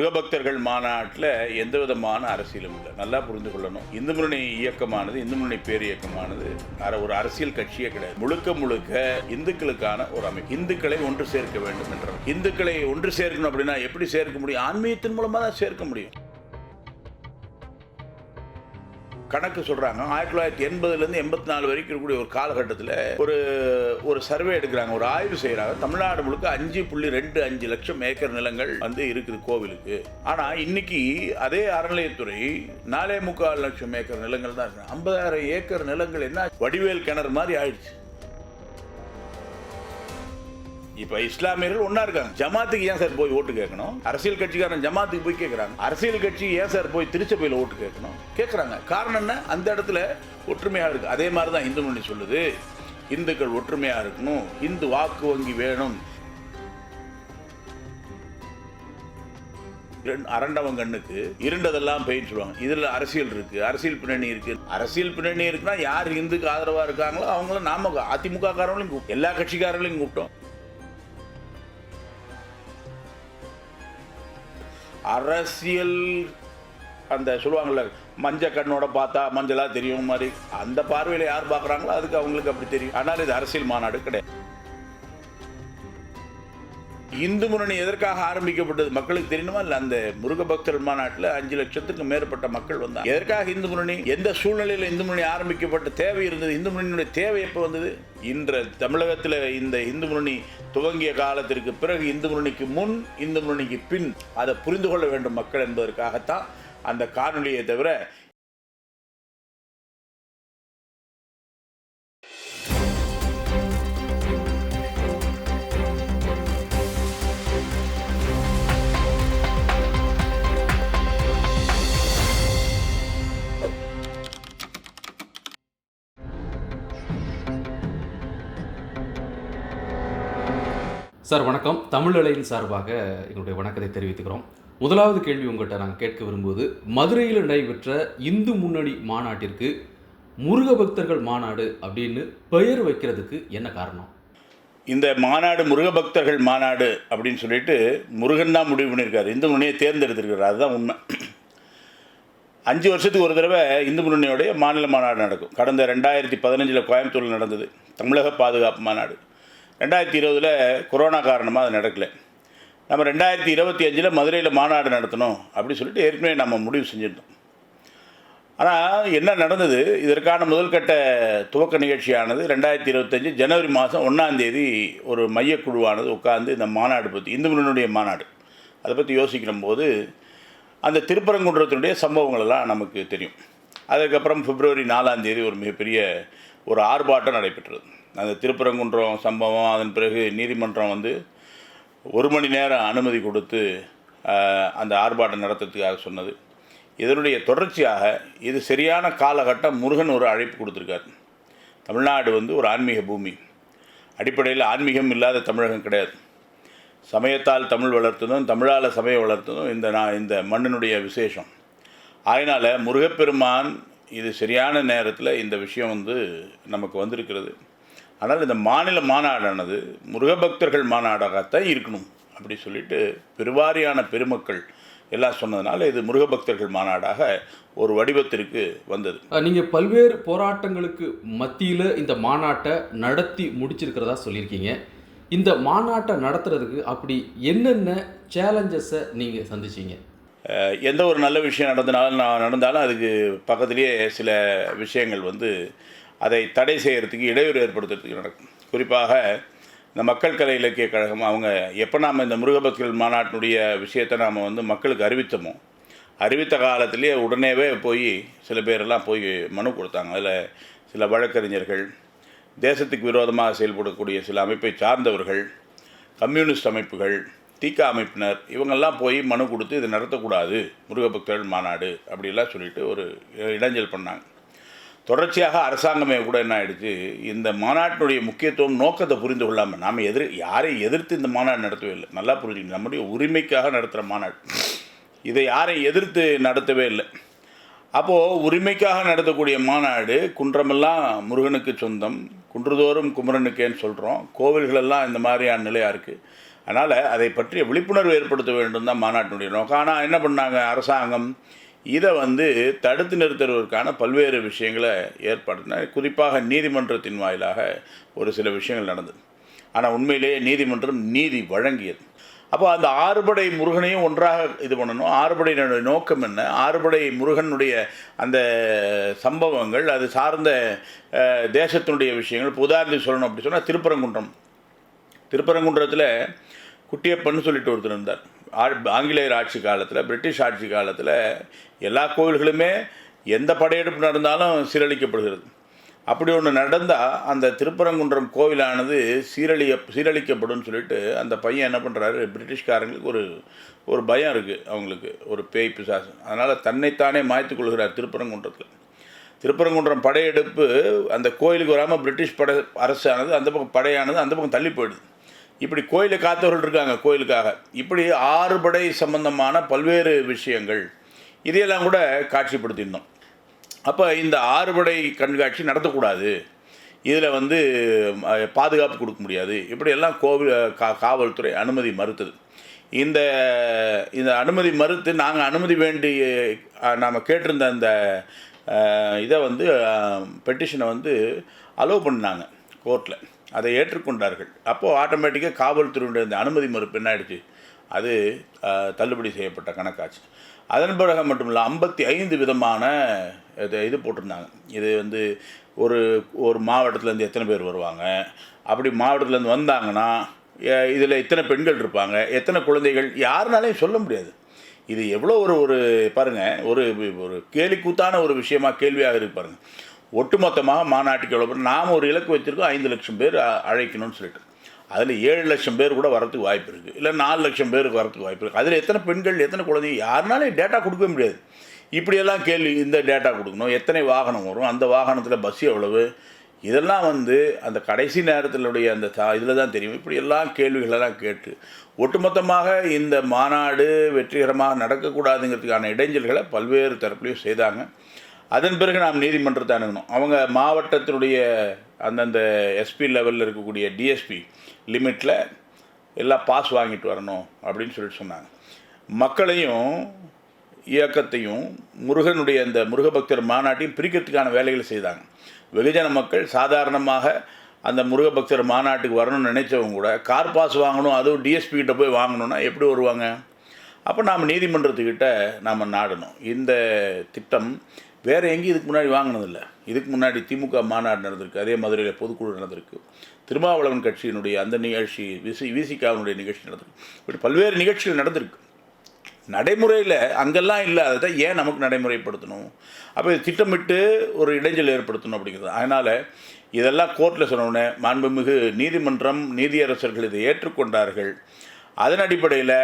முருகபக்தர்கள் மாநாட்டில் எந்த விதமான அரசியலும் இல்லை. நல்லா புரிந்து கொள்ளணும். இந்து முன்னணி இயக்கமானது இந்து முன்னணி பேர் இயக்கமானது ஒரு அரசியல் கட்சியே கிடையாது. முழுக்க முழுக்க இந்துக்களுக்கான ஒரு அமைப்பு. இந்துக்களை ஒன்று சேர்க்க வேண்டும் என்ற இந்துக்களை ஒன்று சேர்க்கணும் அப்படின்னா எப்படி சேர்க்க முடியும்? ஆன்மீகத்தின் மூலமாக தான் சேர்க்க முடியும். கணக்கு சொல்கிறாங்க ஆயிரத்தி தொள்ளாயிரத்தி எண்பதுலேருந்து எண்பத்தி நாலு வரைக்கும் இருக்கக்கூடிய ஒரு காலகட்டத்தில் ஒரு ஒரு சர்வே எடுக்கிறாங்க. ஒரு ஆய்வு செய்கிறாங்க தமிழ்நாடு முழுக்க அஞ்சு புள்ளி ரெண்டு அஞ்சு லட்சம் ஏக்கர் நிலங்கள் வந்து இருக்குது கோவிலுக்கு. ஆனால் இன்னைக்கு அதே அறநிலையத்துறை நாலே முக்கால் லட்சம் ஏக்கர் நிலங்கள் தான் இருக்கு ஐம்பதாயிரம் ஏக்கர் நிலங்கள் என்ன? வடிவேல் கிணறு மாதிரி ஆயிடுச்சு. இப்ப இஸ்லாமியர்கள் ஒன்றா இருக்காங்க. ஜமாத்துக்கு ஏன் சார் போய் ஓட்டு கேட்கணும்? அரசியல் கட்சிக்காரன் ஜமாத்துக்கு போய் கேட்குறாங்க அரசியல் கட்சி ஏன் சார் போய் திருச்சபையில் ஓட்டு கேட்கணும்? கேட்குறாங்க காரணம் என்ன? அந்த இடத்துல ஒற்றுமையா இருக்கு. அதே மாதிரி தான் இந்து மொழி சொல்லுது. இந்துக்கள் ஒற்றுமையா இருக்கணும். இந்து வாக்கு வங்கி வேணும். அரண்டவன் கண்ணுக்கு இருண்டதெல்லாம் பெயின் சொல்லுவாங்க. இதுல அரசியல் இருக்கு. அரசியல் பின்னணி இருக்கு. அரசியல் பின்னணி இருக்குன்னா யார் இந்துக்கு ஆதரவா இருக்காங்களோ அவங்கள நாம அதிமுக காரங்களையும் கூப்பிட்டோம் எல்லா கட்சிக்காரங்களையும் கூப்பிட்டோம். அரசியல் அந்த சொல்லுவாங்கல்ல மஞ்ச கண்ணோட பார்த்தா மஞ்சளாக தெரியும் மாதிரி. அந்த பார்வையில் யார் பார்க்குறாங்களோ அதுக்கு அவங்களுக்கு அப்படி தெரியும். ஆனால் இது அரசியல் மாநாடு கிடையாது. இந்து முன்னணி எதற்காக ஆரம்பிக்கப்பட்டது? மக்களுக்கு தெரியணுமா? இல்லை அந்த முருக பக்தர் மாநாட்டில் அஞ்சு லட்சத்துக்கு மேற்பட்ட மக்கள் வந்தாங்க. எதற்காக இந்து முன்னணி? எந்த சூழ்நிலையில் இந்து முன்னணி ஆரம்பிக்கப்பட்ட தேவை இருந்தது? இந்து முன்னணியுடைய தேவை எப்போ வந்தது? இன்ற தமிழகத்தில் இந்த இந்து முன்னணி துவங்கிய காலத்திற்கு பிறகு இந்து முன்னணிக்கு முன் இந்து முன்னணிக்கு பின் அதை புரிந்து கொள்ள வேண்டும் மக்கள் என்பதற்காகத்தான் அந்த காணொலியை தவிர சார் வணக்கம். தமிழலையின் சார்பாக எங்களுடைய வணக்கத்தை தெரிவித்துக்கிறோம். முதலாவது கேள்வி உங்கள்கிட்ட நாங்கள் கேட்க விரும்புவது மதுரையில் நடைபெற்ற இந்து முன்னணி மாநாட்டிற்கு முருக பக்தர்கள் மாநாடு அப்படின்னு பெயர் வைக்கிறதுக்கு என்ன காரணம்? இந்த மாநாடு முருக பக்தர்கள் மாநாடு அப்படின்னு சொல்லிட்டு முருகன் தான் முடிவு பண்ணியிருக்காரு. இந்து முன்னணியை தேர்ந்தெடுத்திருக்கிறார். அதுதான் உண்மை. அஞ்சு வருஷத்துக்கு ஒரு தடவை இந்து முன்னணியோடைய மாநில மாநாடு நடக்கும். கடந்த ரெண்டாயிரத்தி பதினஞ்சில் கோயம்புத்தூரில் நடந்தது. தமிழக பாதுகாப்பு மாநாடு. ரெண்டாயிரத்தி இருபதில் கொரோனா காரணமாக அது நடக்கலை. நம்ம ரெண்டாயிரத்தி இருபத்தி அஞ்சில் மதுரையில் மாநாடு நடத்தணும் அப்படின்னு சொல்லிட்டு ஏற்கனவே நம்ம முடிவு செஞ்சுருந்தோம். ஆனால் என்ன நடந்தது? இதற்கான முதல்கட்ட துவக்க நிகழ்ச்சியானது ரெண்டாயிரத்தி இருபத்தஞ்சி ஜனவரி மாதம் ஒன்றாந்தேதி ஒரு மையக்குழுவானது உட்காந்து இந்த மாநாடு பற்றி இந்து முன்னணியுடைய மாநாடு. அதை பற்றி யோசிக்கிற போது அந்த திருப்பரங்குன்றத்தினுடைய சம்பவங்களெல்லாம் நமக்கு தெரியும். அதுக்கப்புறம் பிப்ரவரி நாலாம் தேதி ஒரு மிகப்பெரிய ஒரு ஆர்ப்பாட்டம் நடைபெற்றது. அந்த திருப்பரங்குன்றம் சம்பவம் அதன் பிறகு நீதிமன்றம் வந்து ஒரு மணி நேரம் அனுமதி கொடுத்து அந்த ஆர்ப்பாட்டம் நடத்துறதுக்காக சொன்னது. இதனுடைய தொடர்ச்சியாக இது சரியான காலகட்டம் முருகன் ஒரு அழைப்பு கொடுத்துருக்காரு. தமிழ்நாடு வந்து ஒரு ஆன்மீக பூமி. அடிப்படையில் ஆன்மீகம் இல்லாத தமிழகம் கிடையாது. சமயத்தால் தமிழ் வளர்த்ததும் தமிழால் சமயம் வளர்த்ததும் இந்த நான் இந்த மண்ணினுடைய விசேஷம். அதனால் முருகப்பெருமான் இது சரியான நேரத்தில் இந்த விஷயம் வந்து நமக்கு வந்திருக்கிறது. ஆனால் இந்த மாநில மாநாடானது முருகபக்தர்கள் மாநாடாகத்தான் இருக்கணும் அப்படி சொல்லிட்டு பெருவாரியான பெருமக்கள் எல்லாம் சொன்னதுனால இது முருகபக்தர்கள் மாநாடாக ஒரு வடிவத்திற்கு வந்தது. நீங்கள் பல்வேறு போராட்டங்களுக்கு மத்தியில் இந்த மாநாட்டை நடத்தி முடிச்சிருக்கிறதா சொல்லியிருக்கீங்க. இந்த மாநாட்டை நடத்துறதுக்கு அப்படி என்னென்ன சேலஞ்சஸை நீங்கள் சந்திச்சீங்க? எந்த ஒரு நல்ல விஷயம் நடந்தனாலும் நான் நடந்தாலும் அதுக்கு பக்கத்துலேயே சில விஷயங்கள் வந்து அதை தடை செய்கிறதுக்கு இடையூறு ஏற்படுத்துறதுக்கு நடக்கும். குறிப்பாக இந்த மக்கள் கலை இலக்கிய கழகம் அவங்க எப்போ நாம் இந்த முருகபக்தர்கள் மாநாட்டினுடைய விஷயத்தை நாம் வந்து மக்களுக்கு அறிவித்தோமோ அறிவித்த காலத்திலேயே உடனேவே போய் சில பேரெல்லாம் போய் மனு கொடுத்தாங்க. அதில் சில வழக்கறிஞர்கள் தேசத்துக்கு விரோதமாக செயல்படக்கூடிய சில அமைப்பை சார்ந்தவர்கள் கம்யூனிஸ்ட் அமைப்புகள் தீக்கா அமைப்பினர் இவங்கெல்லாம் போய் மனு கொடுத்து இது நடத்தக்கூடாது முருகபக்தர்கள் மாநாடு அப்படிலாம் சொல்லிட்டு ஒரு இடைஞ்சல் பண்ணாங்க. தொடர்ச்சியாக அரசாங்கமே கூட என்ன ஆயிடுச்சு? இந்த மாநாட்டினுடைய முக்கியத்துவம் நோக்கத்தை புரிந்து கொள்ளாமல் நாம் எதிர் யாரை எதிர்த்து இந்த மாநாடு நடத்தவே இல்லை. நல்லா புரிஞ்சுக்கணும் நம்முடைய உரிமைக்காக நடத்துகிற மாநாடு. இதை யாரை எதிர்த்து நடத்தவே இல்லை. அப்போது உரிமைக்காக நடத்தக்கூடிய மாநாடு குன்றமெல்லாம் முருகனுக்கு சொந்தம். குன்றுதோறும் குமரனுக்கேன்னு சொல்கிறோம் கோவில்களெல்லாம் இந்த மாதிரியான நிலையாக இருக்குது அதனால் அதை பற்றிய விழிப்புணர்வு ஏற்படுத்த வேண்டும் தான் மாநாட்டினுடைய நோக்கம். ஆனால் என்ன பண்ணாங்க அரசாங்கம்? இதை வந்து தடுத்து நிறுத்துவதற்கான பல்வேறு விஷயங்களை ஏற்படுத்தின குறிப்பாக நீதிமன்றத்தின் வாயிலாக ஒரு சில விஷயங்கள் நடந்தது. ஆனால் உண்மையிலேயே நீதிமன்றம் நீதி வழங்கியது. அப்போ அந்த ஆறுபடை முருகனையும் ஒன்றாக இது பண்ணணும். ஆறுபடையினுடைய நோக்கம் என்ன? ஆறுபடை முருகனுடைய அந்த சம்பவங்கள் அது சார்ந்த தேசத்தினுடைய விஷயங்கள். இப்போ உதாரணத்துக்கு சொல்லணும் அப்படி சொன்னால் திருப்பரங்குன்றம். திருப்பரங்குன்றத்தில் குட்டியப்பன்னு சொல்லிட்டு ஒருத்தர் இருந்தார். ஆங்கிலேயர் ஆட்சி காலத்தில் பிரிட்டிஷ் ஆட்சி காலத்தில் எல்லா கோவில்களுமே எந்த படையெடுப்பு நடந்தாலும் சீரழிக்கப்படுகிறது. அப்படி ஒன்று நடந்தால் அந்த திருப்பரங்குன்றம் கோவிலானது சீரழிய சீரழிக்கப்படும் சொல்லிட்டு அந்த பையன் என்ன பண்ணுறாரு பிரிட்டிஷ்காரங்களுக்கு ஒரு ஒரு பயம் இருக்குது அவங்களுக்கு ஒரு பேய் பிசாசு. அதனால் தன்னைத்தானே மாய்த்து கொள்கிறார் திருப்பரங்குன்றத்தில். திருப்பரங்குன்றம் படையெடுப்பு அந்த கோயிலுக்கு வராமல் பிரிட்டிஷ் படை அரசானது அந்த பக்கம் படையானது அந்த பக்கம் தள்ளி போயிடுது. இப்படி கோயிலை காத்தவர்கள் இருக்காங்க கோயிலுக்காக. இப்படி ஆறுபடை சம்பந்தமான பல்வேறு விஷயங்கள் இதையெல்லாம் கூட காட்சிப்படுத்தியிருந்தோம். அப்போ இந்த ஆறுபடை கண்காட்சி நடத்தக்கூடாது. இதில் வந்து பாதுகாப்பு கொடுக்க முடியாது. இப்படியெல்லாம் கோவில் கா காவல்துறை அனுமதி மறுத்தது. இந்த இந்த அனுமதி மறுத்து நாங்கள் அனுமதி வேண்டி நாம் கேட்டிருந்த அந்த இதை வந்து பெட்டிஷனை வந்து அலோவ் பண்ணாங்க கோர்ட்டில் அதை ஏற்றுக்கொண்டார்கள். அப்போது ஆட்டோமேட்டிக்காக காவல்துறையுடைய இந்த அனுமதி மறுப்பு என்ன ஆயிடுச்சு? அது தள்ளுபடி செய்யப்பட்ட கணக்காச்சு. அதன் பிறகு மட்டும் இல்லை ஐம்பத்தி ஐந்து விதமான இது இது போட்டிருந்தாங்க. இது வந்து ஒரு ஒரு மாவட்டத்துலேருந்து எத்தனை பேர் வருவாங்க? அப்படி மாவட்டத்துலேருந்து வந்தாங்கன்னா இதில் எத்தனை பெண்கள் இருப்பாங்க? எத்தனை குழந்தைகள்? யாருனாலையும் சொல்ல முடியாது. இது எவ்வளோ ஒரு ஒரு பாருங்கள் ஒரு ஒரு கேலிக்கூத்தான ஒரு விஷயமாக கேள்வியாக இருக்கு பாருங்கள் ஒட்டுமொத்தமாக மாநாட்டுக்கு எவ்வளோ பேர்? நாம் ஒரு இலக்கு வச்சுருக்கோம் ஐந்து லட்சம் பேர் அழைக்கணும்னு சொல்லிட்டு. அதில் ஏழு லட்சம் பேர் கூட வரத்துக்கு வாய்ப்பு இருக்குது இல்லை நாலு லட்சம் பேருக்கு வரத்துக்கு வாய்ப்பு இருக்குது அதில் எத்தனை பெண்கள் எத்தனை குழந்தைங்க யாருனாலும் டேட்டா கொடுக்கவே முடியாது. இப்படியெல்லாம் கேள்வி இந்த டேட்டா கொடுக்கணும் எத்தனை வாகனம் வரும் அந்த வாகனத்தில் பஸ் எவ்வளவு? இதெல்லாம் வந்து அந்த கடைசி நேரத்திலுடைய அந்த தா இதில் தான் தெரியும் இப்படியெல்லாம் கேள்விகளெல்லாம் கேட்டு ஒட்டுமொத்தமாக இந்த மாநாடு வெற்றிகரமாக நடக்கக்கூடாதுங்கிறதுக்கான இடைஞ்சல்களை பல்வேறு தரப்புலையும் செய்தாங்க. அதன் பிறகு நாம் நீதிமன்றத்தை அணுகணும். அவங்க மாவட்டத்தினுடைய அந்தந்த எஸ்பி லெவலில் இருக்கக்கூடிய டிஎஸ்பி லிமிட்டில் எல்லாம் பாஸ் வாங்கிட்டு வரணும் அப்படின்னு சொல்லிட்டு சொன்னாங்க. மக்களையும் இயக்கத்தையும் முருகனுடைய அந்த முருகபக்தர் மாநாட்டையும் பிரிக்கிறதுக்கான வேலைகளை செய்தாங்க. வெகுஜன மக்கள் சாதாரணமாக அந்த முருகபக்தர் மாநாட்டுக்கு வரணும்னு நினைச்சவங்க கூட கார் பாஸ் வாங்கணும் அதுவும் டிஎஸ்பி கிட்ட போய் வாங்கணும்னா எப்படி வருவாங்க? அப்போ நாம் நீதிமன்றத்துக்கிட்ட நாம் நாடணும். இந்த திட்டம் வேறு எங்கேயும் இதுக்கு முன்னாடி வாங்கினதில்லை. இதுக்கு முன்னாடி திமுக மாநாடு நடந்திருக்கு அதே மதுரையில் பொதுக்குழு நடந்திருக்கு. திருமாவளவன் கட்சியினுடைய அந்த நிகழ்ச்சி விசி விசிகாவினுடைய நிகழ்ச்சி நடந்திருக்கு. இப்படி பல்வேறு நிகழ்ச்சிகள் நடந்திருக்கு. நடைமுறையில் அங்கெல்லாம் இல்லாததை ஏன் நமக்கு நடைமுறைப்படுத்தணும்? அப்போ இது திட்டமிட்டு ஒரு இடைஞ்சல் ஏற்படுத்தணும் அப்படிங்கிறது. அதனால் இதெல்லாம் கோர்ட்டில் சொன்னோடனே மாண்புமிகு நீதிமன்றம் நீதியரசர்கள் இதை ஏற்றுக்கொண்டார்கள். அதன் அடிப்படையில்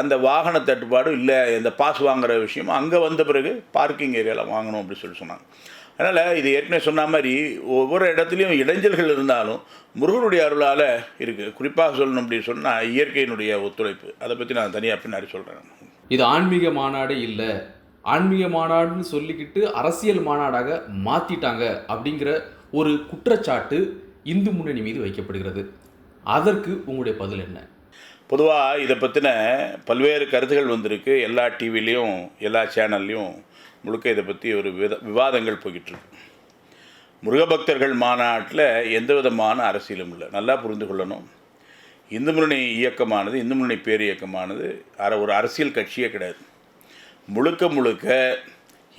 அந்த வாகன தட்டுப்பாடு இல்லை இந்த பாஸ் வாங்குற விஷயம் அங்கே வந்த பிறகு பார்க்கிங் ஏரியாவில் வாங்கணும் அப்படின்னு சொல்லி சொன்னாங்க. அதனால் இது ஏற்கனவே சொன்ன மாதிரி ஒவ்வொரு இடத்துலையும் இடைஞ்சல்கள் இருந்தாலும் முருகனுடைய அருளால் இருக்குது குறிப்பாக சொல்லணும் அப்படின்னு சொன்னால் இயற்கையினுடைய ஒத்துழைப்பு. அதை பற்றி நான் தனியாக பின்னாடி சொல்கிறேன் இது ஆன்மீக மாநாடு இல்லை. ஆன்மீக மாநாடுன்னு சொல்லிக்கிட்டு அரசியல் மாநாடாக மாற்றிட்டாங்க அப்படிங்கிற ஒரு குற்றச்சாட்டு இந்து முன்னணி மீது வைக்கப்படுகிறது. அதற்கு உங்களுடைய பதில் என்ன? பொதுவாக இதை பற்றின பல்வேறு கருத்துகள் வந்திருக்கு. எல்லா டிவிலையும் எல்லா சேனல்லையும் முழுக்க இதை பற்றி ஒரு வித விவாதங்கள் போய்கிட்டுருக்கு. முருகபக்தர்கள் மாநாட்டில் எந்த விதமான அரசியலும் இல்லை. நல்லா புரிந்து கொள்ளணும். இந்து முன்னணி இயக்கமானது இந்து முன்னணி பேர் இயக்கமானது அர ஒரு அரசியல் கட்சியே கிடையாது. முழுக்க முழுக்க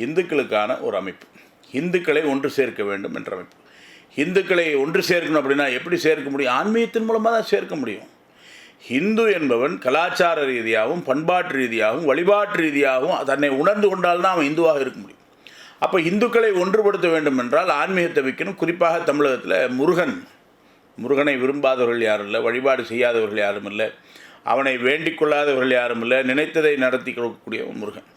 இந்துக்களுக்கான ஒரு அமைப்பு. இந்துக்களை ஒன்று சேர்க்க வேண்டும் என்ற அமைப்பு. இந்துக்களை ஒன்று சேர்க்கணும் அப்படின்னா எப்படி சேர்க்க முடியும்? ஆன்மீகத்தின் மூலமாக தான் சேர்க்க முடியும். ஹிந்து என்பவன் கலாச்சார ரீதியாகவும் பண்பாட்டு ரீதியாகவும் வழிபாட்டு ரீதியாகவும் தன்னை உணர்ந்து கொண்டால்தான் அவன் இந்துவாக இருக்க முடியும். அப்போ இந்துக்களை ஒன்றுபடுத்த வேண்டும் என்றால் ஆன்மீகத்தை வைக்கணும். குறிப்பாக தமிழகத்தில் முருகன் முருகனை விரும்பாதவர்கள் யாரும் இல்லை வழிபாடு செய்யாதவர்கள் யாரும் இல்லை அவனை வேண்டிக் கொள்ளாதவர்கள் யாரும் இல்லை நினைத்ததை நடத்தி கொடுக்கக்கூடிய முருகன்.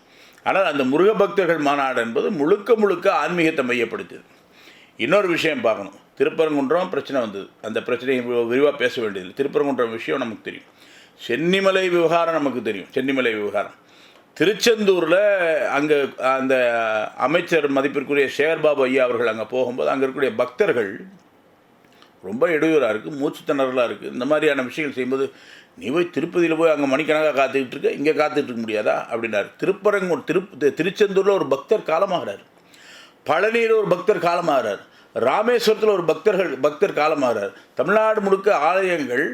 ஆனால் அந்த முருக பக்தர்கள் மாநாடு என்பது முழுக்க முழுக்க ஆன்மீகத்தை மையப்படுத்தியது. இன்னொரு விஷயம் பார்க்கணும். திருப்பரங்குன்றம் பிரச்சனை வந்தது. அந்த பிரச்சனையை விரிவாக பேச வேண்டியதில்லை. திருப்பரங்குன்றம் விஷயம் நமக்கு தெரியும். சென்னிமலை விவகாரம் நமக்கு தெரியும். சென்னிமலை விவகாரம். திருச்செந்தூரில் அங்கே அந்த அமைச்சர் மதிப்பிற்குரிய சேகர்பாபு ஐயா அவர்கள் அங்கே போகும்போது அங்கே இருக்கக்கூடிய பக்தர்கள் ரொம்ப இடையூறாக இருக்குது மூச்சு திணறலாக இருக்குது இந்த மாதிரியான விஷயங்கள் செய்யும்போது நீ போய் திருப்பதியில் போய் அங்கே மணிக்கணக்காக காத்துக்கிட்டு இருக்க? இங்கே காத்துட்டு இருக்க முடியாதா? அப்படின்னாரு. திருப்பரங்கூர் திரு திருச்செந்தூரில் ஒரு பக்தர் காலமாகிறார். பழனியில் ஒரு பக்தர் காலமாகிறார். ராமேஸ்வரத்தில் ஒரு பக்தர்கள் பக்தர் காலமாகிறார் தமிழ்நாடு முழுக்க ஆலயங்கள்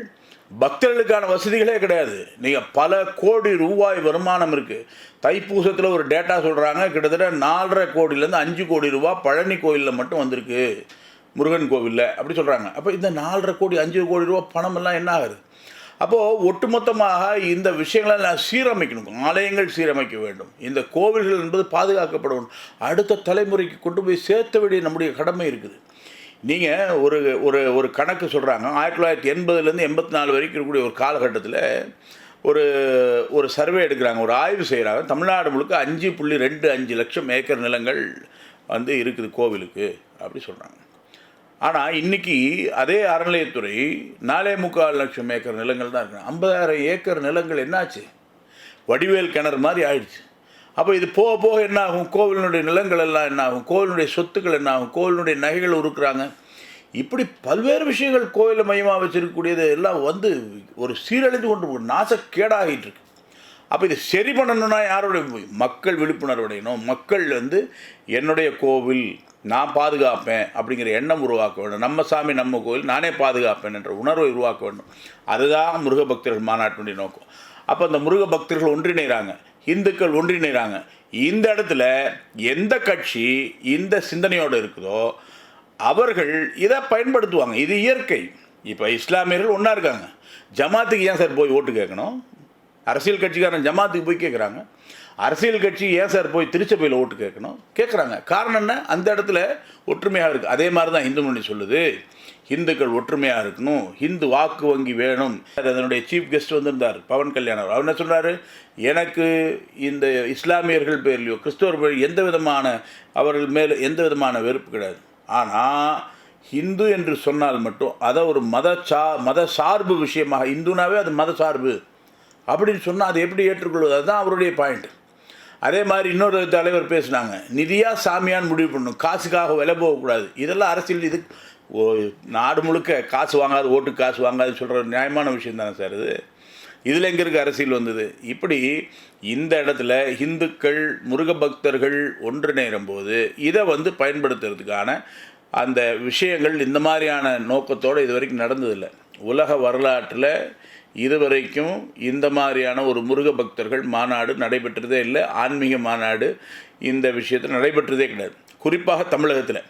பக்தர்களுக்கான வசதிகளே கிடையாது. நீங்கள் பல கோடி ரூபாய் வருமானம் இருக்குது தைப்பூசத்தில் ஒரு டேட்டா சொல்கிறாங்க கிட்டத்தட்ட நாலரை கோடியிலேருந்து அஞ்சு கோடி ரூபா பழனி கோயிலில் மட்டும் வந்திருக்கு. முருகன் கோவிலில் அப்படி சொல்கிறாங்க அப்போ இந்த நாலரை கோடி அஞ்சு கோடி ரூபா பணமெல்லாம் என்ன ஆகுது? அப்போது ஒட்டுமொத்தமாக இந்த விஷயங்களை நான் சீரமைக்கணும். ஆலயங்கள் சீரமைக்க வேண்டும். இந்த கோவில்கள் என்பது பாதுகாக்கப்படும் அடுத்த தலைமுறைக்கு கொண்டு போய் சேர்த்த வேண்டிய நம்முடைய கடமை இருக்குது. நீங்கள் ஒரு ஒரு ஒரு கணக்கு சொல்கிறாங்க ஆயிரத்தி தொள்ளாயிரத்தி எண்பதுலேருந்து எண்பத்தி நாலு வரைக்கும் இருக்கக்கூடிய ஒரு காலகட்டத்தில் ஒரு ஒரு சர்வே எடுக்கிறாங்க. ஒரு ஆய்வு செய்கிறாங்க தமிழ்நாடு முழுக்க அஞ்சு புள்ளி ரெண்டு அஞ்சு லட்சம் ஏக்கர் நிலங்கள் வந்து இருக்குது கோவிலுக்கு. அப்படி சொல்கிறாங்க ஆனால் இன்றைக்கி அதே அறநிலையத்துறை நாலே முக்கால் லட்சம் ஏக்கர் நிலங்கள் தான் இருக்கு. ஐம்பதாயிரம் ஏக்கர் நிலங்கள் என்னாச்சு? வடிவேல் கிணறு மாதிரி ஆயிடுச்சு. அப்போ இது போக போக என்ன ஆகும் கோவிலினுடைய நிலங்கள் எல்லாம் என்ன ஆகும் கோவிலுடைய சொத்துக்கள் என்ன ஆகும் கோவிலுடைய நகைகள் உருக்குறாங்க. இப்படி பல்வேறு விஷயங்கள் கோயிலை மையமாக வச்சிருக்கக்கூடியது எல்லாம் வந்து ஒரு சீரழிந்து கொண்டு ஒரு நாசக்கேடாகிட்டு இருக்கு. அப்போ இதை சரி பண்ணணும்னா யாருடைய மக்கள் விழிப்புணர்வு அடையணும். மக்கள் வந்து என்னுடைய கோவில் நான் பாதுகாப்பேன் அப்படிங்கிற எண்ணம் உருவாக்க வேண்டும். நம்ம சாமி நம்ம கோவில் நானே பாதுகாப்பேன் என்ற உணர்வை உருவாக்க வேண்டும். அதுதான் முருக பக்தர்கள் மாநாட்டினுடைய நோக்கம். அப்போ அந்த முருக பக்தர்கள் ஒன்றிணைகிறாங்க இந்துக்கள் ஒன்றிணைகிறாங்க இந்த இடத்துல எந்த கட்சி இந்த சிந்தனையோடு இருக்குதோ அவர்கள் இதை பயன்படுத்துவாங்க. இது இயற்கை. இப்போ இஸ்லாமியர்கள் ஒன்றா இருக்காங்க. ஜமாத்துக்கு ஏன் சார் போய் ஓட்டு கேட்கணும்? அரசியல் கட்சிக்காரன் ஜமாத்துக்கு போய் கேட்குறாங்க. அரசியல் கட்சி ஏன் சார் போய் திருச்சபையில் ஓட்டு கேட்கணும்? கேட்குறாங்க. காரணம் என்ன? அந்த இடத்துல ஒற்றுமையாக இருக்குது அதே மாதிரி தான் இந்து மொழி சொல்லுது. இந்துக்கள் ஒற்றுமையாக இருக்கணும். இந்து வாக்கு வங்கி வேணும். அதனுடைய சீஃப் கெஸ்ட் வந்திருந்தார் பவன் கல்யாணம் அவர் என்ன சொல்கிறாரு எனக்கு இந்த இஸ்லாமியர்கள் பேர்லையோ கிறிஸ்தவர் பேர் எந்த விதமான அவர்கள் மேலே எந்த விதமான வெறுப்பு கிடையாது. ஆனால் ஹிந்து என்று சொன்னால் மட்டும் அதை ஒரு மத சா மத சார்பு விஷயமாக இந்துனாவே அது மத சார்பு. அப்படின்னு சொன்னால் அதை எப்படி ஏற்றுக்கொள்வது? அதுதான் அவருடைய பாயிண்ட் அதே மாதிரி இன்னொரு தலைவர் பேசுனாங்க நிதியா சாமியான்னு முடிவு பண்ணணும் காசுக்காக விலை போகக்கூடாது. இதெல்லாம் அரசியல் இது ஓ நாடு முழுக்க காசு வாங்காது ஓட்டு காசு வாங்காது சொல்கிற நியாயமான விஷயம் தானே சார் இது. இதில் எங்கே இருக்க அரசியல் வந்தது? இப்படி இந்த இடத்துல இந்துக்கள் முருக பக்தர்கள் ஒன்றிணையும் போது இதை வந்து பயன்படுத்துறதுக்கான அந்த விஷயங்கள் இந்த மாதிரியான நோக்கத்தோடு இது வரைக்கும் நடந்ததில்லை. உலக வரலாற்றில் இதுவரைக்கும் இந்த மாதிரியான ஒரு முருக பக்தர்கள் மாநாடு நடைபெற்றதே இல்லை. ஆன்மீக மாநாடு இந்த விஷயத்தில் நடைபெற்றதே கிடையாது. குறிப்பாக தமிழகத்தில்.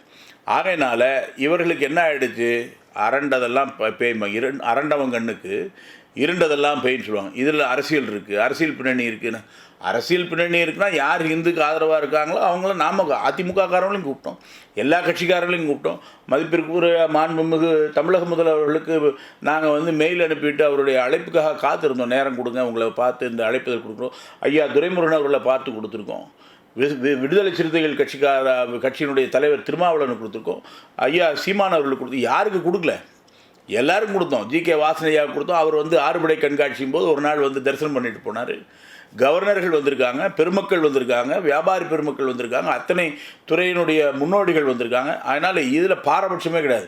ஆகையினால் இவர்களுக்கு என்ன ஆகிடுச்சு அரண்டதெல்லாம் ப- பேய்மா இரண் அரண்டவன் கண்ணுக்கு இருண்டதெல்லாம் பேய்ன்னு சொல்லுவாங்க. இதில் அரசியல் இருக்குது அரசியல் பின்னணி இருக்குன்னு. அரசியல் பின்னணி இருக்குன்னா யார் இந்துக்கு ஆதரவாக இருக்காங்களோ அவங்கள நாம் அதிமுக காரங்களையும் கூப்பிட்டோம். எல்லா கட்சிக்காரங்களையும் கூப்பிட்டோம். மதிப்பிற்குரிய மாண்புமிகு தமிழக முதல்வர்களுக்கு நாங்கள் வந்து மெயில் அனுப்பிட்டு அவருடைய அழைப்புக்காக காத்திருந்தோம். நேரம் கொடுங்க உங்களை பார்த்து இந்த அழைப்புதல் கொடுக்குறோம். ஐயா துரைமுருகன் அவர்களை பார்த்து கொடுத்துருக்கோம். வி- விடுதலை சிறுத்தைகள் கட்சிக்கார கட்சியினுடைய தலைவர் திருமாவளவனுக்கு கொடுத்துருக்கோம். ஐயா சீமான் அவர்களுக்கு கொடுத்து யாருக்கு கொடுக்கல? எல்லாரும் கொடுத்தோம். ஜி கே வாசனையாக கொடுத்தோம். அவர் வந்து ஆறுபடை கண்காட்சியும் போது ஒரு நாள் வந்து தரிசனம் பண்ணிட்டு போனார். கவர்னர்கள் வந்திருக்காங்க பெருமக்கள் வந்திருக்காங்க வியாபாரி பெருமக்கள் வந்திருக்காங்க அத்தனை துறையினுடைய முன்னோடிகள் வந்திருக்காங்க. அதனால் இதில் பாரபட்சமே கிடையாது.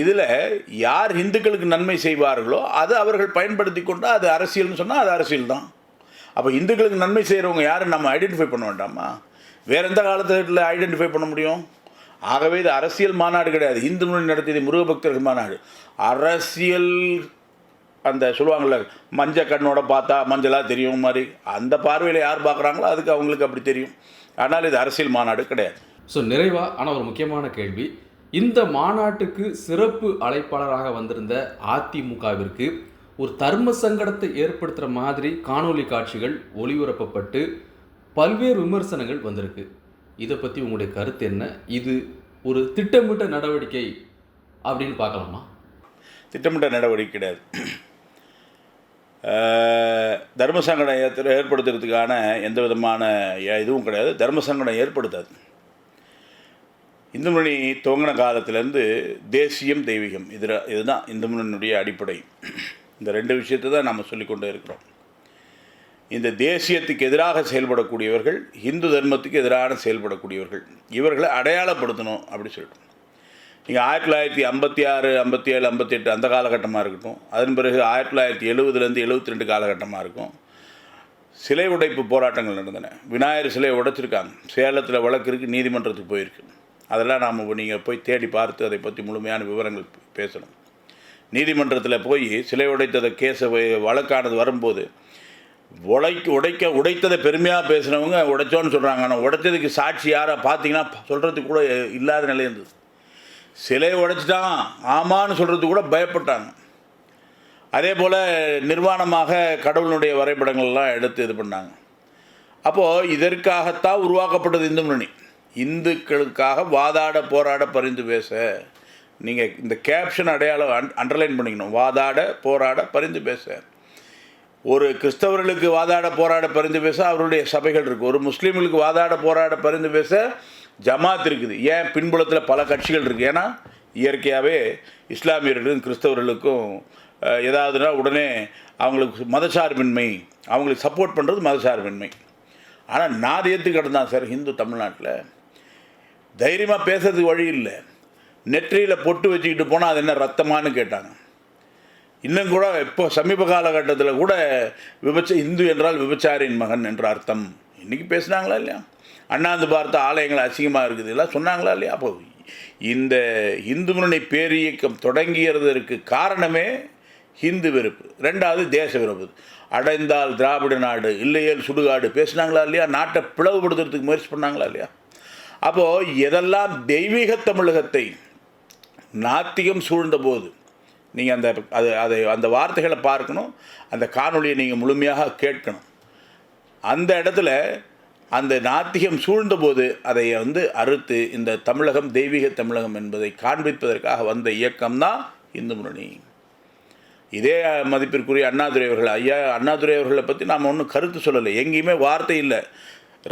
இதில் யார் இந்துக்களுக்கு நன்மை செய்வார்களோ அதை அவர்கள் பயன்படுத்தி கொண்டால் அது அரசியல்னு சொன்னால் அது அரசியல் தான். அப்போ இந்துக்களுக்கு நன்மை செய்கிறவங்க யாரும் நம்ம ஐடென்டிஃபை பண்ண வேண்டாமா? வேறு எந்த காலத்தில் ஐடென்டிஃபை பண்ண முடியும்? ஆகவே இது அரசியல் மாநாடு கிடையாது. இந்து முன்னணி நடத்தியது முருகபக்தர்கள் மாநாடு. அரசியல் அந்த சொல்லுவாங்கள்ல மஞ்ச கண்ணோட பார்த்தா மஞ்சளாக தெரியும் மாதிரி. அந்த பார்வையில் யார் பார்க்குறாங்களோ அதுக்கு அவங்களுக்கு அப்படி தெரியும். ஆனால் இது அரசியல் மாநாடு கிடையாது. ஸோ நிறைவாக ஆனால் ஒரு முக்கியமான கேள்வி. இந்த மாநாட்டுக்கு சிறப்பு அழைப்பாளராக வந்திருந்த அதிமுகவிற்கு ஒரு தர்ம சங்கடத்தை ஏற்படுத்துகிற மாதிரி காணொளி காட்சிகள் ஒளிபரப்பப்பட்டு பல்வேறு விமர்சனங்கள் வந்திருக்கு. இதை பற்றி உங்களுடைய கருத்து என்ன? இது ஒரு திட்டமிட்ட நடவடிக்கை அப்படின்னு பார்க்கலாமா? திட்டமிட்ட நடவடிக்கை கிடையாது. தர்ம சங்கடம் ஏற்ற ஏற்படுத்துறதுக்கான எந்த விதமான இதுவும் கிடையாது. தர்ம சங்கடம் ஏற்படுத்தாது. இந்து மொழி துவங்கின காலத்திலேருந்து தேசியம் தெய்வீகம் இதில் இதுதான் இந்து மொழியினுடைய அடிப்படை. இந்த ரெண்டு விஷயத்தை தான் நம்ம சொல்லிக்கொண்டே இருக்கிறோம். இந்த தேசியத்துக்கு எதிராக செயல்படக்கூடியவர்கள் இந்து தர்மத்துக்கு எதிரான செயல்படக்கூடியவர்கள் இவர்களை அடையாளப்படுத்தணும் அப்படி சொல்லிட்டு நீங்கள் ஆயிரத்தி தொள்ளாயிரத்தி ஐம்பத்தி ஆறு ஐம்பத்தி ஏழு ஐம்பத்தி எட்டு அந்த காலகட்டமாக இருக்கட்டும் அதன் பிறகு ஆயிரத்தி தொள்ளாயிரத்தி எழுபதுலேருந்து எழுபத்தி ரெண்டு காலகட்டமாக இருக்கும். சிலை உடைப்பு போராட்டங்கள் நடந்தன. விநாயகர் சிலையை உடைச்சிருக்காங்க. சேலத்தில் வழக்கு இருக்குது நீதிமன்றத்துக்கு போயிருக்கு. அதெல்லாம் நாம் நீங்கள் போய் தேடி பார்த்து அதை பற்றி முழுமையான விவரங்கள் பேசணும். நீதிமன்றத்தில் போய் சிலை உடைத்ததை கேஸை வழக்கானது வரும்போது உடைக்க உடைக்க உடைத்ததை பெருமையாக பேசுனவங்க உடைச்சோன்னு சொல்கிறாங்க ஆனால் உடைச்சதுக்கு சாட்சி யாரை பார்த்தீங்கன்னா சொல்கிறதுக்கு கூட இல்லாத நிலை இருந்தது. சிலை உடைச்சிட்டான் ஆமான்னு சொல்கிறதுக்கு கூட பயப்பட்டாங்க. அதே போல் நிர்வாணமாக கடவுளுடைய வரைபடங்கள்லாம் எடுத்து இது பண்ணாங்க. அப்போது இதற்காகத்தான் உருவாக்கப்பட்டது இந்து முன்னணி. இந்துக்களுக்காக வாதாட போராட பரிந்து பேச நீங்கள் இந்த கேப்ஷன் அடையாளம் அன் அண்டர்லைன் பண்ணிக்கணும். வாதாட போராட பரிந்து பேச. ஒரு கிறிஸ்தவர்களுக்கு வாதாட போராட பரிந்து பேச அவருடைய சபைகள் இருக்குது ஒரு முஸ்லீம்களுக்கு வாதாட போராட பரிந்து பேச ஜமாத் இருக்குது. ஏன்? பின்புலத்தில் பல கட்சிகள் இருக்குது ஏன்னா இயற்கையாகவே இஸ்லாமியர்களுக்கும் கிறிஸ்தவர்களுக்கும் ஏதாவதுனா உடனே அவங்களுக்கு மதசார்பின்மை அவங்களுக்கு சப்போர்ட் பண்ணுறது மதசார்பின்மை ஆனால் நான் ஏற்று கிடந்தான் சார் ஹிந்து தமிழ்நாட்டில்? தைரியமாக பேசுறதுக்கு வழி இல்லை. நெற்றியில் பொட்டு வச்சுக்கிட்டு போனால் அது என்ன ரத்தமான்னு கேட்டாங்க. இன்னும் கூட இப்போ சமீப காலகட்டத்தில் கூட விபச்ச இந்து என்றால் விபச்சாரின் மகன் என்ற அர்த்தம். இன்றைக்கி பேசுனாங்களா இல்லையா? அண்ணாந்து பார்த்த ஆலயங்கள் அசிங்கமாக இருக்குது. எல்லாம் சொன்னாங்களா இல்லையா? அப்போ இந்த இந்து முன்னணி பேரியக்கம் தொடங்கியதற்கு காரணமே ஹிந்து வெறுப்பு. ரெண்டாவது தேச வெறுப்பு. அடைந்தால் திராவிட நாடு இல்லையேல் சுடுகாடு. பேசுனாங்களா இல்லையா? நாட்டை பிளவுபடுத்துறதுக்கு முயற்சி பண்ணாங்களா இல்லையா? அப்போது எதெல்லாம் தெய்வீக தமிழகத்தை நாத்திகம் சூழ்ந்தபோது நீங்கள் அந்த அது அதை அந்த வார்த்தைகளை பார்க்கணும் அந்த காணொலியை நீங்கள் முழுமையாக கேட்கணும். அந்த இடத்துல அந்த நாத்திகம் சூழ்ந்தபோது அதை வந்து அறுத்து இந்த தமிழகம் தெய்வீக தமிழகம் என்பதை காண்பிப்பதற்காக வந்த இயக்கம்தான் இந்து முன்னணி. இதே மதிப்பிற்குரிய அண்ணாதுரை அவர்கள் ஐயா அண்ணாதுரை அவர்களை பற்றி நாம் ஒன்றும் கருத்து சொல்லலை. எங்கேயுமே வார்த்தை இல்லை.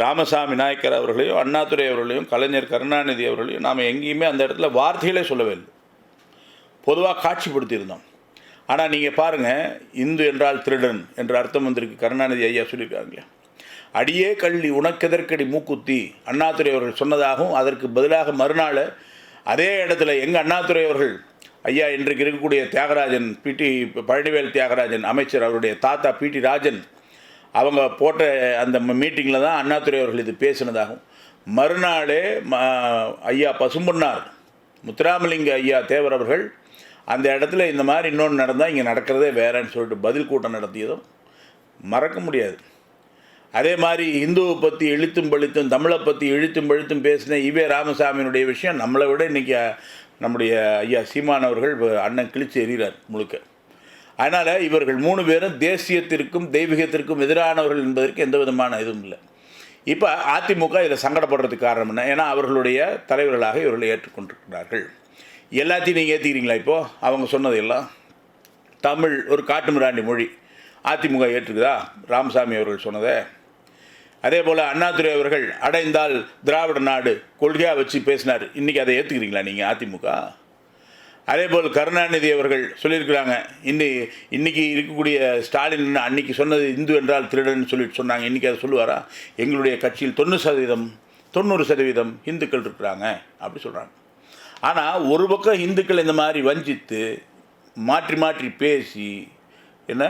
ராமசாமி நாயக்கர் அவர்களையும் அண்ணாதுரை அவர்களையும் கலைஞர் கருணாநிதி அவர்களையும் நாம் எங்கேயுமே அந்த இடத்துல வார்த்தைகளே சொல்லவே இல்லை. பொதுவாக காட்சிப்படுத்தியிருந்தோம். ஆனால் நீங்கள் பாருங்கள் இந்து என்றால் திருடன் என்ற அர்த்தம் வந்திருக்கு. கருணாநிதி ஐயா சொல்லியிருக்காங்களே அடியே கள்ளி உனக்கெதற்கடி மூக்குத்தி? அண்ணாதுரை அவர்கள் சொன்னதாகவும் அதற்கு பதிலாக மறுநாள் அதே இடத்துல எங்கள் அண்ணாதுரை அவர்கள் ஐயா இன்றைக்கு இருக்கக்கூடிய தியாகராஜன் பிடி பழனிவேல் தியாகராஜன் அமைச்சர் அவருடைய தாத்தா பிடி ராஜன் அவங்க போட்ட அந்த மீட்டிங்கில் தான் அண்ணாதுரை அவர்கள் இது பேசினதாகும் மறுநாளே ம ஐயா பசும்பொன்னார் முத்துராமலிங்க ஐயா தேவர் அவர்கள் அந்த இடத்துல இந்த மாதிரி இன்னொன்று நடந்தால் இங்கே நடக்கிறதே வேறேன்னு சொல்லிட்டு பதில் கூட்டம் நடத்தியதும் மறக்க முடியாது. அதே மாதிரி இந்துவை பற்றி இழுத்தும் பழுத்தும் தமிழை பற்றி இழுத்தும் பழுத்தும் பேசின இவே ராமசாமியினுடைய விஷயம் நம்மளை விட இன்றைக்கி நம்முடைய ஐயா சீமான் அவர்கள் அண்ணன் கிழிச்சு எறிகிறார் முழுக்க. அதனால் இவர்கள் மூணு பேரும் தேசியத்திற்கும் தெய்வீகத்திற்கும் எதிரானவர்கள் என்பதற்கு எந்த விதமான இதுவும் இல்லை. இப்போ அதிமுக இதில் சங்கடப்படுறதுக்கு காரணம் என்ன? ஏன்னா அவர்களுடைய தலைவர்களாக இவர்களை ஏற்றுக்கொண்டிருக்கிறார்கள். எல்லாத்தையும் நீங்கள் ஏற்றுக்கிறீங்களா இப்போது அவங்க சொன்னதெல்லாம். தமிழ் ஒரு காட்டுமிராண்டி மொழி. அதிமுக ஏற்றுக்குதா? ராமசாமி அவர்கள் சொன்னதை. அதே போல் அண்ணாதுரை அவர்கள் அடைந்தால் திராவிட நாடு கொள்கையாக வச்சு பேசினார். இன்றைக்கி அதை ஏற்றுக்கிறீங்களா நீங்கள் அதிமுக? அதே போல் கருணாநிதி அவர்கள் சொல்லியிருக்கிறாங்க இன்னி இன்றைக்கி இருக்கக்கூடிய ஸ்டாலின் அன்னைக்கு சொன்னது இந்து என்றால் திருடன் சொல்லிட்டு சொன்னாங்க. இன்றைக்கி அதை சொல்லுவாரா? எங்களுடைய கட்சியில் தொண்ணூறு சதவீதம் தொண்ணூறு சதவீதம் இந்துக்கள் இருக்கிறாங்க அப்படி சொல்கிறாங்க ஆனால் ஒரு பக்கம் இந்துக்கள் இந்த மாதிரி வஞ்சித்து மாற்றி மாற்றி பேசி என்ன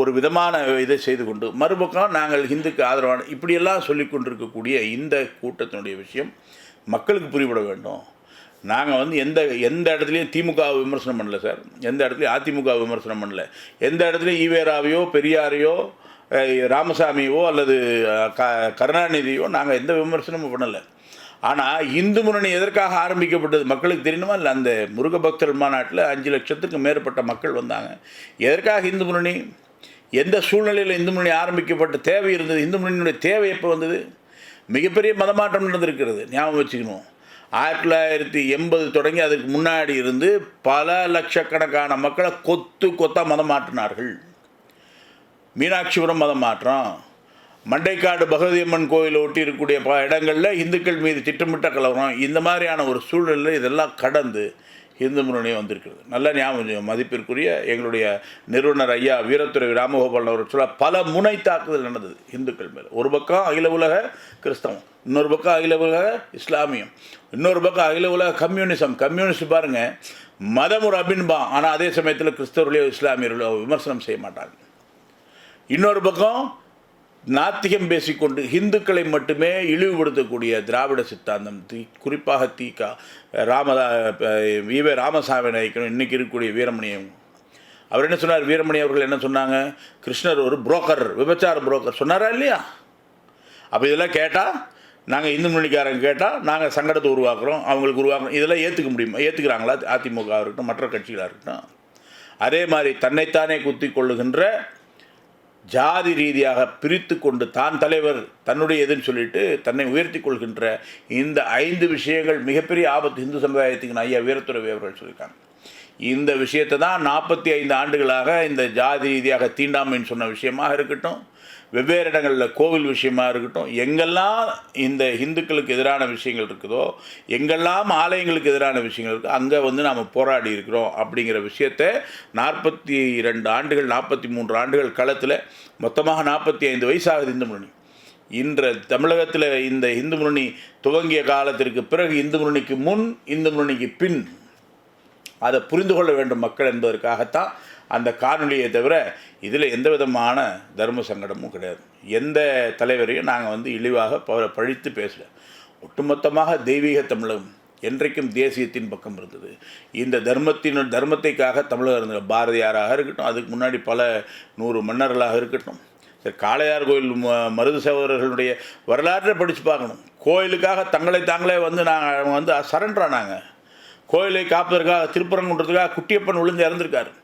ஒரு விதமான இதை செய்து கொண்டு மறுபக்கம் நாங்கள் இந்துக்கு ஆதரவான இப்படியெல்லாம் சொல்லி கொண்டிருக்கக்கூடிய இந்த கூட்டத்தினுடைய விஷயம் மக்களுக்கு புரிவிட வேண்டும். நாங்கள் வந்து எந்த எந்த இடத்துலையும் திமுக விமர்சனம் பண்ணல சார். எந்த இடத்துலையும் அதிமுக விமர்சனம் பண்ணல. எந்த இடத்துலையும் ஈவேராவையோ பெரியாரையோ ராமசாமியோ அல்லது க கருணாநிதியோ நாங்கள் எந்த விமர்சனமும் பண்ணலை. ஆனால் இந்து முன்னணி எதற்காக ஆரம்பிக்கப்பட்டது? மக்களுக்கு தெரியணுமா? இல்லை அந்த முருக பக்தர் மாநாட்டில் அஞ்சு லட்சத்துக்கு மேற்பட்ட மக்கள் வந்தாங்க. எதற்காக இந்து முன்னணி? எந்த சூழ்நிலையில் இந்து முன்னணி ஆரம்பிக்கப்பட்ட தேவை இருந்தது? இந்து முன்னணியுடைய தேவை எப்போ வந்தது? மிகப்பெரிய மதமாற்றம் நடந்திருக்கிறது. ஞாபகம் வச்சுக்கணும். ஆயிரத்தி தொள்ளாயிரத்தி எண்பது தொடங்கி அதுக்கு முன்னாடி இருந்து பல லட்சக்கணக்கான மக்களை கொத்து கொத்தாக மதம் மாற்றினார்கள். மீனாட்சிபுரம் மதம் மாற்றம். மண்டைக்காடு பகவதி அம்மன் கோயிலை ஒட்டி இருக்கக்கூடிய பல இடங்களில் இந்துக்கள் மீது திட்டமிட்ட கலவரம் இந்த மாதிரியான ஒரு சூழலில் இதெல்லாம் கடந்து இந்து முன்னணி வந்திருக்கிறது. நல்ல ஞாபகம் மதிப்பிற்குரிய எங்களுடைய நிறுவனர் ஐயா வீரத்துறை ராமகோபாலன் அவர் சொல்ல பல முனை தாக்குதல் நடந்தது இந்துக்கள் மேலே. ஒரு பக்கம் அகில உலக கிறிஸ்தவம் இன்னொரு பக்கம் அகில உலக இஸ்லாமியம் இன்னொரு பக்கம் அகில உலக கம்யூனிசம். கம்யூனிஸ்ட் பாருங்கள் மதம் ஒரு அபின்பம் ஆனால் அதே சமயத்தில் கிறிஸ்தவர்களையோ இஸ்லாமியர்களோ விமர்சனம் செய்ய மாட்டாங்க. இன்னொரு பக்கம் நாத்திகம் பேசிக்கொண்டு இந்துக்களை மட்டுமே இழிவுபடுத்தக்கூடிய திராவிட சித்தாந்தம். தி குறிப்பாக தீகா ராமதா ஈவே ராமசாமி நாயக்கன் இன்றைக்கி இருக்கக்கூடிய வீரமணியம் அவர் என்ன சொன்னார்? வீரமணி அவர்கள் என்ன சொன்னாங்க? கிருஷ்ணர் ஒரு புரோக்கர் விபச்சார புரோக்கர் சொன்னாரா இல்லையா? அப்போ இதெல்லாம் கேட்டால் நாங்கள் இந்து மணிக்காரங்க கேட்டால் நாங்கள் சங்கடத்தை உருவாக்குறோம் அவங்களுக்கு உருவாக்குறோம். இதெல்லாம் ஏற்றுக்க முடியுமா? ஏற்றுக்கிறாங்களா அதிமுக இருக்கட்டும் மற்ற கட்சிகளாக இருக்கட்டும். அதே மாதிரி தன்னைத்தானே குத்தி கொள்ளுகின்ற ஜாதி ரீதியாக பிரித்து கொண்டு தான் தலைவர் தன்னுடைய எதுன்னு சொல்லிட்டு தன்னை உயர்த்தி கொள்கின்ற இந்த ஐந்து விஷயங்கள் மிகப்பெரிய ஆபத்து இந்து சமுதாயத்துக்கு ஐயா வீரத்துறை அவர்கள் சொல்லியிருக்காங்க. இந்த விஷயத்தை தான் நாற்பத்தி ஐந்து ஆண்டுகளாக இந்த ஜாதி ரீதியாக தீண்டாமைன்னு சொன்ன விஷயமாக இருக்கட்டும் வெவ்வேறு இடங்களில் கோவில் விஷயமா இருக்கட்டும் எங்கெல்லாம் இந்த இந்துக்களுக்கு எதிரான விஷயங்கள் இருக்குதோ எங்கெல்லாம் ஆலயங்களுக்கு எதிரான விஷயங்கள் இருக்கோ அங்கே வந்து நாம் போராடி இருக்கிறோம் அப்படிங்கிற விஷயத்தை நாற்பத்தி ரெண்டு ஆண்டுகள் நாற்பத்தி மூன்று ஆண்டுகள் களத்தில் மொத்தமாக நாற்பத்தி ஐந்து வயசாகுது இந்து முன்னணி. இன்ற தமிழகத்தில் இந்த இந்து முன்னணி துவங்கிய காலத்திற்கு பிறகு இந்து முன்னணிக்கு முன் இந்து முன்னணிக்கு பின் அதை புரிந்து கொள்ள வேண்டும் மக்கள் என்பதற்காகத்தான் அந்த காணொலியை தவிர இதில் எந்த விதமான தர்ம சங்கடமும் கிடையாது. எந்த தலைவரையும் நாங்கள் வந்து இழிவாக ப பழித்து பேசல. ஒட்டுமொத்தமாக தெய்வீக தமிழகம் என்றைக்கும் தேசியத்தின் பக்கம் இருந்தது. இந்த தர்மத்தின் தர்மத்தைக்காக தமிழகம் இருந்தது பாரதியாராக இருக்கட்டும் அதுக்கு முன்னாடி பல நூறு மன்னர்களாக இருக்கட்டும் சரி காளையார் கோயில் ம- மருது சகோதரர்களுடைய வரலாற்றை படித்து பார்க்கணும். கோயிலுக்காக தங்களை தாங்களே வந்து நாங்கள் வந்து சரண்டரானாங்க கோயிலை காப்பதற்காக திருப்பரங்குன்றதுக்காக குட்டியப்பன் விழுந்து இறந்திருக்காரு.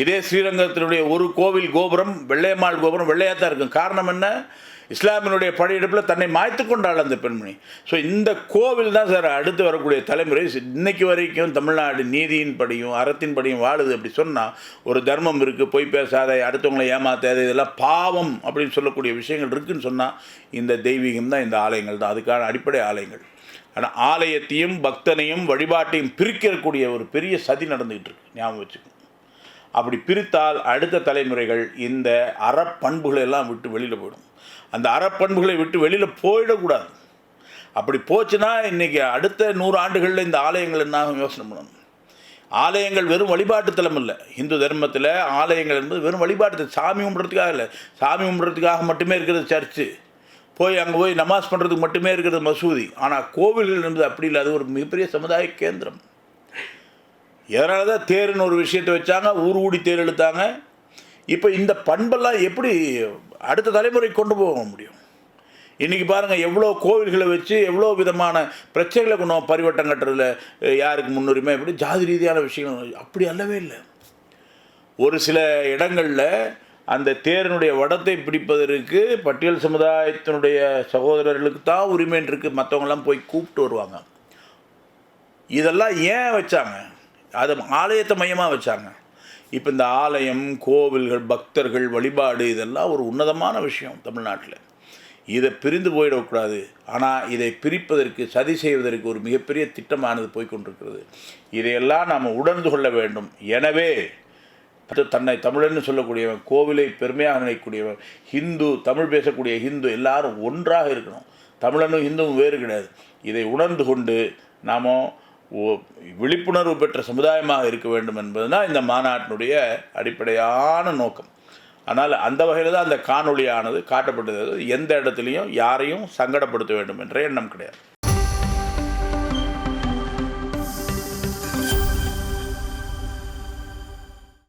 இதே ஸ்ரீரங்கத்தினுடைய ஒரு கோவில் கோபுரம் வெள்ளையம்மாள் கோபுரம் வெள்ளையாக தான் இருக்கும். காரணம் என்ன? இஸ்லாமியனுடைய படையெடுப்பில் தன்னை மாய்த்து கொண்டாள் அந்த பெண்மணி. ஸோ இந்த கோவில் தான் சார் அடுத்து வரக்கூடிய தலைமுறை. இன்னைக்கு வரைக்கும் தமிழ்நாடு நீதியின் படியும் அறத்தின் படியும் வாழுது அப்படி சொன்னால் ஒரு தர்மம் இருக்குது பொய் பேசாத அடுத்தவங்களை ஏமாத்தாத இதெல்லாம் பாவம் அப்படின்னு சொல்லக்கூடிய விஷயங்கள் இருக்குதுன்னு சொன்னால் இந்த தெய்வீகம் தான் இந்த ஆலயங்கள் தான். அதுக்கான அடிப்படை ஆலயங்கள். ஆனால் ஆலயத்தையும் பக்தனையும் வழிபாட்டையும் பிரிக்கக்கூடிய ஒரு பெரிய சதி நடந்துக்கிட்டு இருக்கு. ஞாபகம் வச்சுக்கணும் அப்படி பிரித்தால் அடுத்த தலைமுறைகள் இந்த அறப்பண்புகளை எல்லாம் விட்டு வெளியில் போயிடும். அந்த அறப்பண்புகளை விட்டு வெளியில் போயிடக்கூடாது. அப்படி போச்சுன்னா இன்றைக்கி அடுத்த நூறு ஆண்டுகளில் இந்த ஆலயங்கள் என்ன யோசனை பண்ணணும். ஆலயங்கள் வெறும் வழிபாட்டு தலம் இல்லை. இந்து தர்மத்தில் ஆலயங்கள் என்பது வெறும் வழிபாட்டு சாமி கும்பிட்றதுக்காக இல்லை. சாமி கும்பிட்றதுக்காக மட்டுமே இருக்கிறது சர்ச்சு. போய் அங்கே போய் நமாஸ் பண்ணுறதுக்கு மட்டுமே இருக்கிறது மசூதி. ஆனால் கோவில்கள் என்பது அப்படி இல்லை. அது ஒரு மிகப்பெரிய சமுதாய கேந்திரம். இதனால தான் தேர்னு ஒரு விஷயத்தை வச்சாங்க? ஊர் ஊடி தேர் இழுத்தாங்க. இப்போ இந்த பண்பெல்லாம் எப்படி அடுத்த தலைமுறை கொண்டு போக முடியும்? இன்றைக்கி பாருங்கள் எவ்வளோ கோவில்களை வச்சு எவ்வளோ விதமான பிரச்சனைகளை கொண்டு வரோம். பரிவட்டம் கட்டுறதுல யாருக்கு முன்னுரிமை எப்படி ஜாதி ரீதியான விஷயங்கள் அப்படி அல்லவே இல்லை. ஒரு சில இடங்களில் அந்த தேரனுடைய வடத்தை பிடிப்பதற்கு பட்டியல் சமுதாயத்தினுடைய சகோதரர்களுக்கு தான் உரிமைன்னு இருக்குது மற்றவங்களாம் போய் கூப்பிட்டு வருவாங்க. இதெல்லாம் ஏன் வச்சாங்க? அது ஆலயத்தை மையமாக வச்சாங்க. இப்போ இந்த ஆலயம் கோவில்கள் பக்தர்கள் வழிபாடு இதெல்லாம் ஒரு உன்னதமான விஷயம் தமிழ்நாட்டில். இதை பிரிந்து போயிடக்கூடாது. ஆனால் இதை பிரிப்பதற்கு சதி செய்வதற்கு ஒரு மிகப்பெரிய திட்டமானது போய்க்கொண்டிருக்கிறது. இதையெல்லாம் நாம் உணர்ந்து கொள்ள வேண்டும். எனவே தன்னை தமிழன்னு சொல்லக்கூடியவன் கோவிலை பெருமையாக நினைக்கக்கூடியவன் ஹிந்து தமிழ் பேசக்கூடிய ஹிந்து எல்லாரும் ஒன்றாக இருக்கணும். தமிழனும் ஹிந்துவும் வேறு கிடையாது. இதை உணர்ந்து கொண்டு நாம் விழிப்புணர்வு பெற்ற சமுதாயமாக இருக்க வேண்டும் என்பதுதான் இந்த மாநாட்டினுடைய அடிப்படையான நோக்கம். ஆனால் அந்த வகையில் தான் அந்த காணொளியானது காட்டப்பட்டது. எந்த இடத்துலையும் யாரையும் சங்கடப்படுத்த வேண்டும் என்ற எண்ணம் கிடையாது.